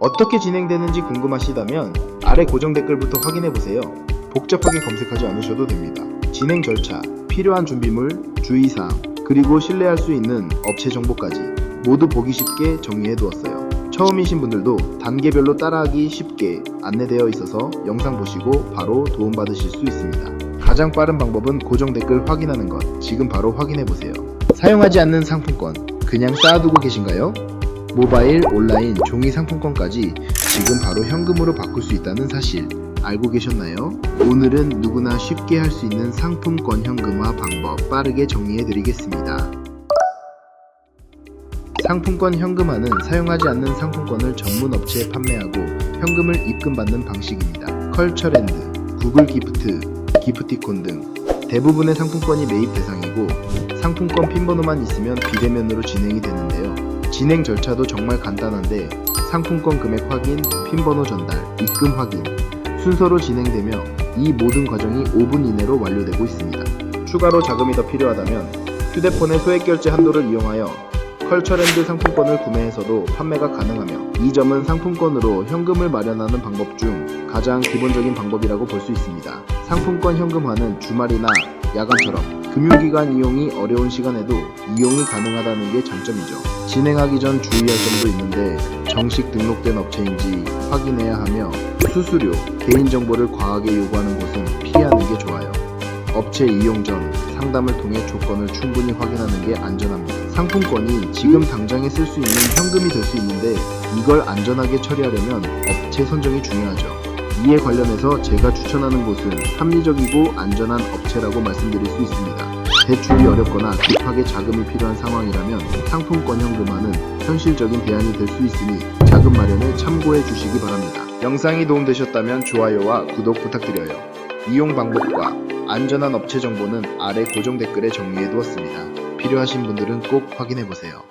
어떻게 진행되는지 궁금하시다면 아래 고정 댓글부터 확인해보세요. 복잡하게 검색하지 않으셔도 됩니다. 진행 절차, 필요한 준비물, 주의사항, 그리고 신뢰할 수 있는 업체 정보까지 모두 보기 쉽게 정리해두었어요. 처음이신 분들도 단계별로 따라하기 쉽게 안내되어 있어서 영상 보시고 바로 도움받으실 수 있습니다. 가장 빠른 방법은 고정 댓글 확인하는 것 지금 바로 확인해보세요. 사용하지 않는 상품권 그냥 쌓아두고 계신가요? 모바일, 온라인, 종이 상품권까지 지금 바로 현금으로 바꿀 수 있다는 사실 알고 계셨나요? 오늘은 누구나 쉽게 할 수 있는 상품권 현금화 방법 빠르게 정리해 드리겠습니다. 상품권 현금화는 사용하지 않는 상품권을 전문 업체에 판매하고 현금을 입금받는 방식입니다. 컬처랜드, 구글 기프트, 기프티콘 등 대부분의 상품권이 매입 대상이고 상품권 핀번호만 있으면 비대면으로 진행이 되는데요. 진행 절차도 정말 간단한데 상품권 금액 확인, 핀번호 전달, 입금 확인 순서로 진행되며 이 모든 과정이 5분 이내로 완료되고 있습니다. 추가로 자금이 더 필요하다면 휴대폰의 소액 결제 한도를 이용하여 컬처랜드 상품권을 구매해서도 판매가 가능하며 이 점은 상품권으로 현금을 마련하는 방법 중 가장 기본적인 방법이라고 볼 수 있습니다. 상품권 현금화는 주말이나 야간처럼 금융기관 이용이 어려운 시간에도 이용이 가능하다는 게 장점이죠. 진행하기 전 주의할 점도 있는데 정식 등록된 업체인지 확인해야 하며 수수료, 개인정보를 과하게 요구하는 곳은 피하는 게 좋아요. 업체 이용 전 상담을 통해 조건을 충분히 확인하는 게 안전합니다. 상품권이 지금 당장에 쓸 수 있는 현금이 될 수 있는데 이걸 안전하게 처리하려면 업체 선정이 중요하죠. 이에 관련해서 제가 추천하는 곳은 합리적이고 안전한 업체라고 말씀드릴 수 있습니다. 대출이 어렵거나 급하게 자금이 필요한 상황이라면 상품권 현금화는 현실적인 대안이 될 수 있으니 자금 마련에 참고해 주시기 바랍니다. 영상이 도움되셨다면 좋아요와 구독 부탁드려요. 이용 방법과 안전한 업체 정보는 아래 고정 댓글에 정리해 두었습니다. 필요하신 분들은 꼭 확인해 보세요.